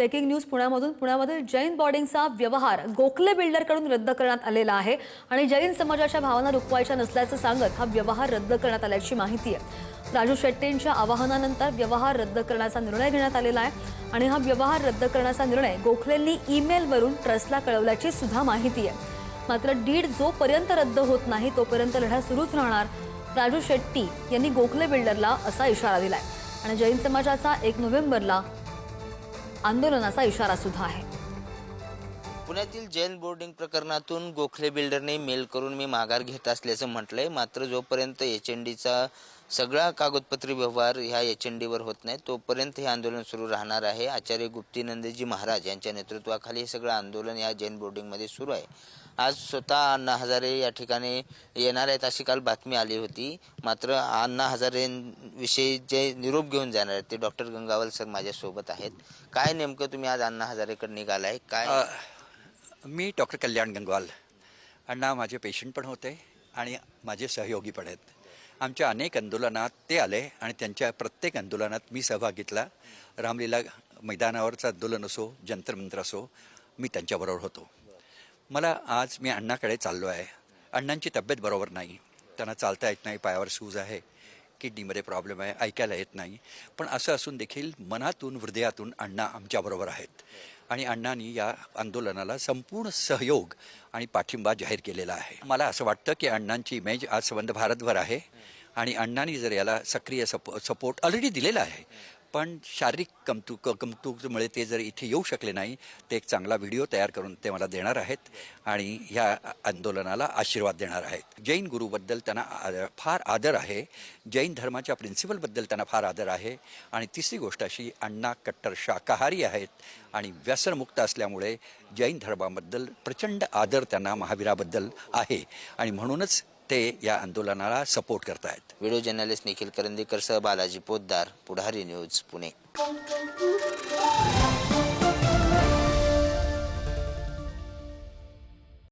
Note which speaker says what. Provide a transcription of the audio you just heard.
Speaker 1: Breaking news पुण्यामधून. पुण्यामधील जैन बॉर्डिंगचा व्यवहार गोखले बिल्डरकडून रद्द करण्यात आलेला आहे आणि जैन समाजाच्या भावना रुखवायच्या नसल्याचं सांगत हा व्यवहार रद्द करण्यात आल्याची माहिती आहे. राजू शेट्टींच्या आवाहनानंतर व्यवहार रद्द करण्याचा निर्णय घेण्यात आलेला आहे आणि हा व्यवहार रद्द करण्याचा निर्णय गोखलेंनी ईमेलवरून ट्रस्टला कळवल्याची सुद्धा माहिती आहे. मात्र डीड जोपर्यंत रद्द होत नाही तोपर्यंत लढा सुरूच राहणार. राजू शेट्टी यांनी गोखले बिल्डरला असा इशारा दिलाय. आणि जैन समाजाचा एक नोव्हेंबरला आंदोलनाचा इशारा सुद्धा आहे.
Speaker 2: पुण्यातील जैन बोर्डिंग प्रकरणातून गोखले बिल्डरने मेल करून मी माघार घेत असल्याचं म्हटलंय. मात्र जोपर्यंत एच एन डीचा सगळा कागदपत्री व्यवहार ह्या एच एन डीवर होत नाही तोपर्यंत हे आंदोलन सुरू राहणार आहे. आचार्य गुप्तीनंदजी महाराज यांच्या नेतृत्वाखाली हे सगळं आंदोलन या जैन बोर्डिंगमध्ये सुरू आहे. आज स्वतः अण्णा हजारे या ठिकाणी येणार आहेत अशी काल बातमी आली होती. मात्र अण्णा हजारेंविषयी जे निरोप घेऊन जाणार आहेत ते डॉक्टर गंगावल सर माझ्यासोबत आहेत. काय नेमकं तुम्ही आज अण्णा हजारेकडे निघालाय? काय
Speaker 3: मी डॉक्टर कल्याण गंगवाल. अण्णा माझे पेशंट पण होते आणि माझे सहयोगी पण आहेत. आमच्या अनेक आंदोलनात ते आले आणि त्यांच्या प्रत्येक आंदोलनात मी सहभाग घेतला. रामलीला मैदानावरचं आंदोलन असो जंतरमंत्र असो मी त्यांच्याबरोबर होतो. मला आज मी अण्णाकडे चाललो आहे. अण्णांची तब्येत बरोबर नाही. त्यांना चालता येत नाही पायावर सूज आहे किडनीमध्ये प्रॉब्लेम आहे ऐकायला येत नाही. पण असं असून देखील मनातून हृदयातून अण्णा आमच्याबरोबर आहेत. आणि अण्णांनी या आंदोलनाला संपूर्ण सहयोग आणि पाठिंबा जाहीर केलेला आहे. मला असं वाटतं की अण्णांची इमेज आज संबंध भारतभर आहे. आणि अण्णांनी जर याला सक्रिय सपो सपोर्ट ऑलरेडी दिलेला आहे पण शारीरिक कमतू क कमतूकमुळे ते जर इथे येऊ शकले नाही ते एक चांगला व्हिडिओ तयार करून ते मला देणार आहेत आणि ह्या आंदोलनाला आशीर्वाद देणार आहेत. जैन गुरुबद्दल त्यांना फार आदर आहे. जैन धर्माच्या प्रिन्सिपलबद्दल त्यांना फार आदर आहे. आणि तिसरी गोष्ट अशी अण्णा कट्टर शाकाहारी आहेत आणि व्यसनमुक्त असल्यामुळे जैन धर्माबद्दल प्रचंड आदर त्यांना महावीराबद्दल आहे. आणि म्हणूनच ते या आंदोलनाला सपोर्ट करतायत.
Speaker 2: व्हिडिओ जर्नलिस्ट निखिल करंदीकर सह बालाजी पोद्दार पुढारी न्यूज पुणे.